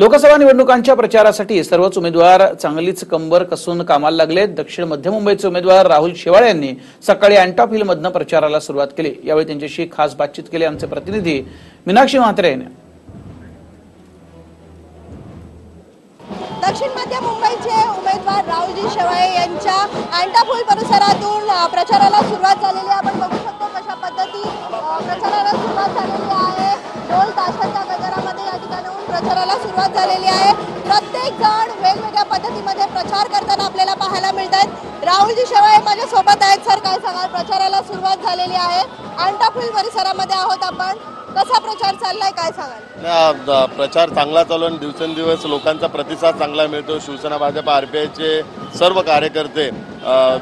लोकसभा निवडणुकांच्या प्रचारासाठी सर्वच उमेदवार चांगलीच कंबर कसून कामाला लागले दक्षिण मध्य मुंबईचे उमेदवार राहुल शेवाळे यांनी सकाळी अँटॉप हिलमधनं प्रचाराला सुरुवात केली. यावेळी त्यांच्याशी खास बातचीत केली. आमचे प्रतिनिधी मीनाक्षी म्हात्रे यांनी. दक्षिण मध्य मुंबईचे उमेदवार राहुलजी शेवाळे यांच्या अँटापूल परिसरातून प्रचाराला सुरुवात झालेली आपण बघू शकतो कशा पद्धती प्रचाराला सुरुवात झालेली आलेली आहे. प्रत्येक जण वेगवेगळ्या पद्धतीमध्ये प्रचार करताना आपल्याला पाहायला मिळत आहेत राहुलजी शेवाळे माझ्या सोबत आहेत सर. काय सांगाल प्रचाराला सुरुवात झालेली आहे. अंटाफुल परिसरामध्ये आहोत आपण. कसा प्रचार चाललाय? काय सांगाल? प्रचार चांगला चालू आणि दिवसेंदिवस लोकांचा प्रतिसाद चांगला मिळतो. शिवसेना भाजप आर पी सर्व कार्यकर्ते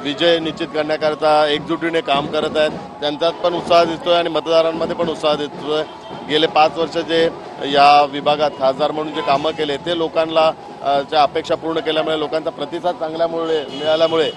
विजय निश्चित करण्याकरता एकजुटीने काम करत आहेत. त्यांच्यात पण उत्साह दिसतोय आणि मतदारांमध्ये पण उत्साह दिसतोय. गेले पाच वर्ष जे या विभागात खासदार म्हणून जे कामं केले ते लोकांना ज्या अपेक्षा पूर्ण केल्यामुळे लोकांचा प्रतिसाद चांगल्यामुळे मिळाल्यामुळे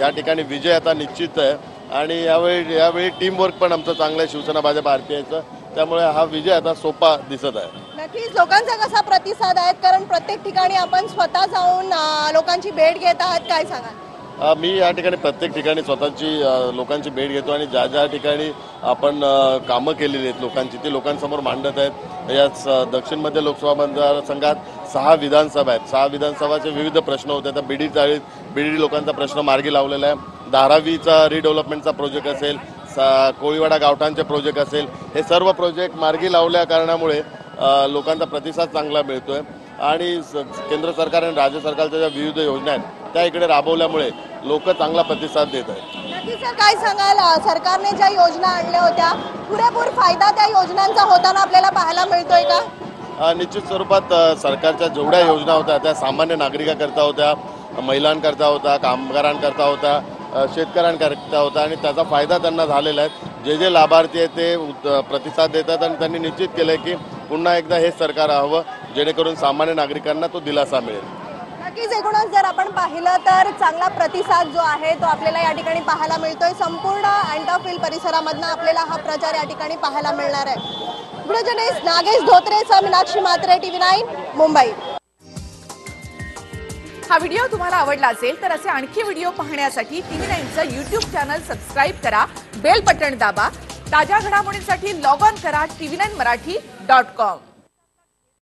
या ठिकाणी विजय आता निश्चित आहे. आणि यावेळी यावेळी टीमवर्क पण आमचं चांगलं आहे. शिवसेना भाजप आरपीआयचं. त्यामुळे हा विजय आता सोपा दिसत आहे. नक्कीच लोकांचा कसा प्रतिसाद आहे कारण प्रत्येक ठिकाणी आपण स्वतः जाऊन लोकांची भेट घेत आहात. काय सांगाल? मी या ठिकाणी प्रत्येक ठिकाणी स्वतःची लोकांची भेट घेतो आणि ज्या ज्या ठिकाणी आपण कामं केलेली आहेत लोकांची ती लोकांसमोर मांडत आहेत. या स- दक्षिण मध्य लोकसभा मतदारसंघात सहा विधानसभा आहेत. सहा विधानसभाचे विविध प्रश्न होते. आता बीडी चाळीत बीडी लोकांचा प्रश्न मार्गी लावलेला आहे. धारावीचा रिडेव्हलपमेंटचा प्रोजेक्ट असेल सा कोळीवाडा गावठांचे प्रोजेक्ट असेल हे सर्व प्रोजेक्ट मार्गी लावल्या कारणामुळे लोकांचा प्रतिसाद चांगला मिळतोय. आणि स- केंद्र सरकार आणि राज्य सरकारच्या ज्या विविध योजना आहेत त्या इकडे राबवल्यामुळे लोक चांगला प्रतिसाद देत आहेत. सर काय सांगाल? सरकारने ज्या योजना आणल्या होत्या पुरेपूर फायदा त्या योजनांचा होताना आपल्याला पाहायला मिळतोय का? अ, निश्चित स्वरूपात अ, सरकारच्या जेवढ्या योजना होत्या त्या सामान्य नागरिकाकरता होत्या महिलांकरता होत्या कामगारांकरता होत्या अ, शेतकऱ्यांकरता होता आणि त्याचा फायदा त्यांना झालेला आहे. जे जे लाभार्थी आहेत ते उत- प्रतिसाद देतात आणि त्यांनी निश्चित केलं की पुन्हा एकदा हेच सरकार हवं जेणेकरून सामान्य नागरिकांना तो दिलासा मिळेल. नक्कीच एकूणच जर आपण पाहिलं तर चांगला प्रतिसाद जो आहे तो आपल्याला या ठिकाणी पाहायला मिळतोय. संपूर्ण अँटाफिल परिसरामधनं आपल्याला हा प्रचार या ठिकाणी पाहायला मिळणार आहे. ब्रुजनेस नागेश धोत्रेचा मीनाक्षी मात्रे टीव्ही नाईन मुंबई. हा व्हिडिओ तुम्हाला आवडला असेल तर असे आणखी व्हिडिओ पाहण्यासाठी टीव्ही नाईनचं युट्यूब चॅनल सबस्क्राईब करा बेल बटन दाबा ताज्या घडामोडींसाठी लॉग ऑन करा TV nine Marathi dot com.